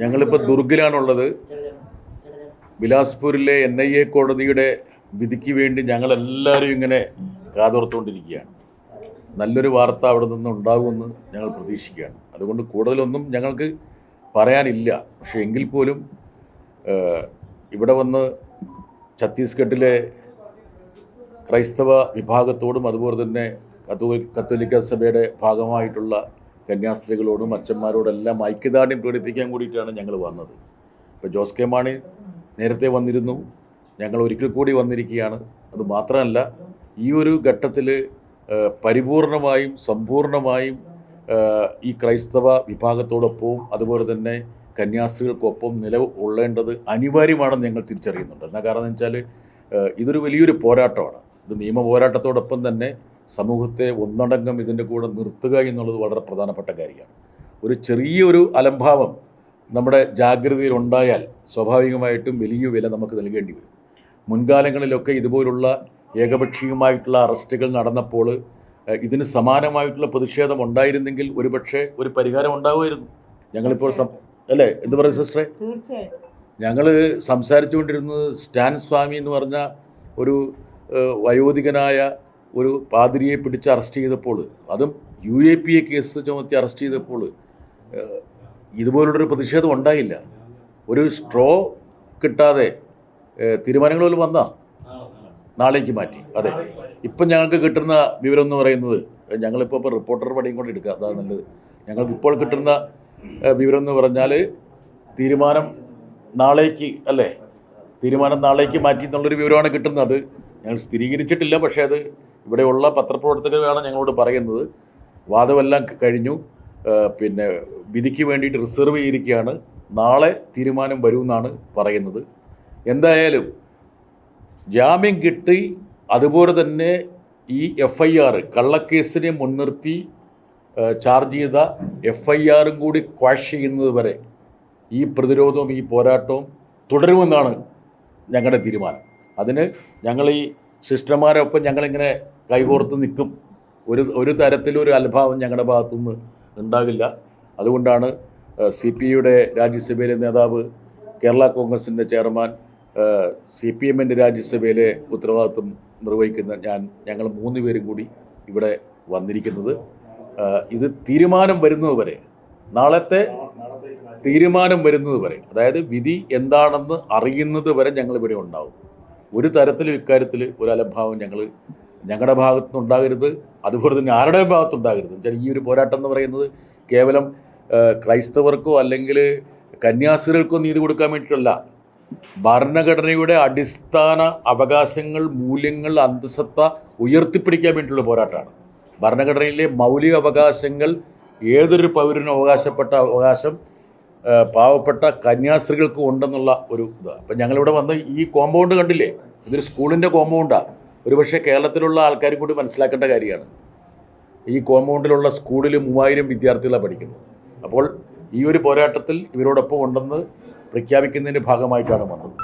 ഞങ്ങളിപ്പോൾ ദുർഗിലാണുള്ളത്. ബിലാസ്പൂരിലെ എൻ ഐ എ കോടതിയുടെ വിധിക്ക് വേണ്ടി ഞങ്ങളെല്ലാവരും ഇങ്ങനെ കാതോർത്തുകൊണ്ടിരിക്കുകയാണ്. നല്ലൊരു വാർത്ത അവിടെ നിന്ന് ഉണ്ടാകുമെന്ന് ഞങ്ങൾ പ്രതീക്ഷിക്കുകയാണ്. അതുകൊണ്ട് കൂടുതലൊന്നും ഞങ്ങൾക്ക് പറയാനില്ല. പക്ഷേ എങ്കിൽ പോലും ഇവിടെ വന്ന് ഛത്തീസ്ഗഡിലെ ക്രൈസ്തവ വിഭാഗത്തോടും അതുപോലെ തന്നെ കത്തോലിക്ക സഭയുടെ ഭാഗമായിട്ടുള്ള കന്യാസ്ത്രീകളോടും അച്ഛന്മാരോടെല്ലാം ഐക്യദാർഢ്യം പ്രകടിപ്പിക്കാൻ കൂടിയിട്ടാണ് ഞങ്ങൾ വന്നത്. ഇപ്പോൾ ജോസ് കെ മാണി നേരത്തെ വന്നിരുന്നു. ഞങ്ങൾ ഒരിക്കൽ കൂടി വന്നിരിക്കുകയാണ്. അത് മാത്രമല്ല ഈ ഒരു ഘട്ടത്തിൽ പരിപൂർണമായും സമ്പൂർണമായും ഈ ക്രൈസ്തവ വിഭാഗത്തോടൊപ്പവും അതുപോലെ തന്നെ കന്യാസ്ത്രീകൾക്കൊപ്പം നിലവ് ഉള്ളേണ്ടത് അനിവാര്യമാണെന്ന് ഞങ്ങൾ തിരിച്ചറിയുന്നുണ്ട്. എന്നാൽ കാരണം എന്ന് വെച്ചാൽ ഇതൊരു വലിയൊരു പോരാട്ടമാണ്. ഇത് നിയമ പോരാട്ടത്തോടൊപ്പം തന്നെ സമൂഹത്തെ ഒന്നടങ്കം ഇതിന്റെ കൂടെ നിർത്തുക എന്നുള്ളത് വളരെ പ്രധാനപ്പെട്ട കാര്യമാണ്. ഒരു ചെറിയൊരു അലംഭാവം നമ്മുടെ ജാഗ്രതയിൽ ഉണ്ടായാൽ സ്വാഭാവികമായിട്ടും വലിയ വില നമുക്ക് നൽകേണ്ടി വരും. മുൻകാലങ്ങളിലൊക്കെ ഇതുപോലുള്ള ഏകപക്ഷീയമായിട്ടുള്ള അറസ്റ്റുകൾ നടന്നപ്പോൾ ഇതിന് സമാനമായിട്ടുള്ള പ്രതിഷേധം ഉണ്ടായിരുന്നെങ്കിൽ ഒരുപക്ഷെ ഒരു പരിഹാരം ഉണ്ടാവുമായിരുന്നു. ഞങ്ങളിപ്പോൾ അല്ലേ? എന്ത് പറയും സിസ്റ്ററെ? തീർച്ചയായിട്ടും. ഞങ്ങൾ സംസാരിച്ചുകൊണ്ടിരുന്നത് സ്റ്റാൻ സ്വാമി എന്ന് പറഞ്ഞ ഒരു വയോധികനായ ഒരു പാതിരിയെ പിടിച്ച് അറസ്റ്റ് ചെയ്തപ്പോൾ അതും U A P A case ചുമത്തി അറസ്റ്റ് ചെയ്തപ്പോൾ ഇതുപോലുള്ളൊരു പ്രതിഷേധം ഉണ്ടായില്ല. ഒരു സ്ട്രോ കിട്ടാതെ തീരുമാനങ്ങൾ പോലും വന്നാ? നാളേക്ക് മാറ്റി. അതെ. ഇപ്പം ഞങ്ങൾക്ക് കിട്ടുന്ന വിവരം എന്ന് പറയുന്നത് ഞങ്ങളിപ്പോൾ ഇപ്പോൾ റിപ്പോർട്ടർ പണിയും കൊണ്ട് എടുക്കുക അതാണ് നല്ലത്. ഞങ്ങൾക്ക് ഇപ്പോൾ കിട്ടുന്ന വിവരം എന്ന് പറഞ്ഞാൽ തീരുമാനം നാളേക്ക് അല്ലേ? തീരുമാനം നാളേക്ക് മാറ്റി എന്നുള്ളൊരു വിവരമാണ് കിട്ടുന്നത്. ഞങ്ങൾ സ്ഥിരീകരിച്ചിട്ടില്ല പക്ഷേ അത് ഇവിടെയുള്ള പത്രപ്രവർത്തകരാണ് ഞങ്ങളോട് പറയുന്നത്. വാദമെല്ലാം കഴിഞ്ഞു. പിന്നെ വിധിക്ക് വേണ്ടിയിട്ട് റിസർവ് ചെയ്തിരിക്കുകയാണ്. നാളെ തീരുമാനം വരുമെന്നാണ് പറയുന്നത്. എന്തായാലും ജാമ്യം കിട്ടി. അതുപോലെ തന്നെ ഈ എഫ് ഐ ആർ കള്ളക്കേസിനെ മുൻനിർത്തി ചാർജ് ചെയ്ത എഫ് ഐ ആറും കൂടി ക്വാഷ് ചെയ്യുന്നത് വരെ ഈ പ്രതിരോധവും ഈ പോരാട്ടവും തുടരുമെന്നാണ് ഞങ്ങളുടെ തീരുമാനം. അതിന് ഞങ്ങൾ ഈ സിസ്റ്റർമാരൊപ്പം ഞങ്ങളിങ്ങനെ കൈകോർത്ത് നിൽക്കും. ഒരു ഒരു തരത്തിലും ഒരു അത്ഭാവം ഞങ്ങളുടെ ഭാഗത്തുനിന്ന് ഉണ്ടാകില്ല. അതുകൊണ്ടാണ് സി പി ഐയുടെ രാജ്യസഭയിലെ നേതാവ് കേരള കോൺഗ്രസിന്റെ ചെയർമാൻ സി പി എമ്മിന്റെ രാജ്യസഭയിലെ ഉത്തരവാദിത്വം നിർവഹിക്കുന്ന ഞാൻ ഞങ്ങൾ മൂന്ന് പേരും കൂടി ഇവിടെ വന്നിരിക്കുന്നത്. ഇത് തീരുമാനം വരുന്നത് വരെ നാളത്തെ തീരുമാനം വരുന്നത് വരെ അതായത് വിധി എന്താണെന്ന് അറിയുന്നത് വരെ ഞങ്ങൾ ഇവിടെ ഉണ്ടാവും. ഒരു തരത്തിലും ഇക്കാര്യത്തിൽ ഒരു അലംഭാവം ഞങ്ങൾ ഞങ്ങളുടെ ഭാഗത്തുനിന്ന് ഉണ്ടാകരുത് അതുപോലെ തന്നെ ആരുടെയും ഭാഗത്തുണ്ടാകരുത്. വെച്ചാൽ ഈ ഒരു പോരാട്ടം എന്ന് പറയുന്നത് കേവലം ക്രൈസ്തവർക്കോ അല്ലെങ്കിൽ കന്യാസ്ത്രീകൾക്കോ നീതി കൊടുക്കാൻ വേണ്ടിയിട്ടല്ല. ഭരണഘടനയുടെ അടിസ്ഥാന അവകാശങ്ങൾ മൂല്യങ്ങൾ അന്തസത്ത ഉയർത്തിപ്പിടിക്കാൻ വേണ്ടിയിട്ടുള്ള പോരാട്ടമാണ്. ഭരണഘടനയിലെ മൗലിക അവകാശങ്ങൾ ഏതൊരു പൗരനും അവകാശപ്പെട്ട അവകാശം പാവപ്പെട്ട കന്യാസ്ത്രീകൾക്കും ഉണ്ടെന്നുള്ള ഒരു ഇത്. അപ്പം ഞങ്ങളിവിടെ വന്ന് ഈ കോമ്പൗണ്ട് കണ്ടില്ലേ? ഇതൊരു സ്കൂളിന്റെ കോമ്പൗണ്ടാണ് ഒരുപക്ഷെ കേരളത്തിലുള്ള ആൾക്കാരും കൂടി മനസ്സിലാക്കേണ്ട കാര്യമാണ്. ഈ കോമ്പൗണ്ടിലുള്ള സ്കൂളിൽ മൂവായിരം വിദ്യാർത്ഥികളാണ് പഠിക്കുന്നത്. അപ്പോൾ ഈ ഒരു പോരാട്ടത്തിൽ ഇവരോടൊപ്പം ഉണ്ടെന്ന് പ്രഖ്യാപിക്കുന്നതിന്റെ ഭാഗമായിട്ടാണ് വന്നത്.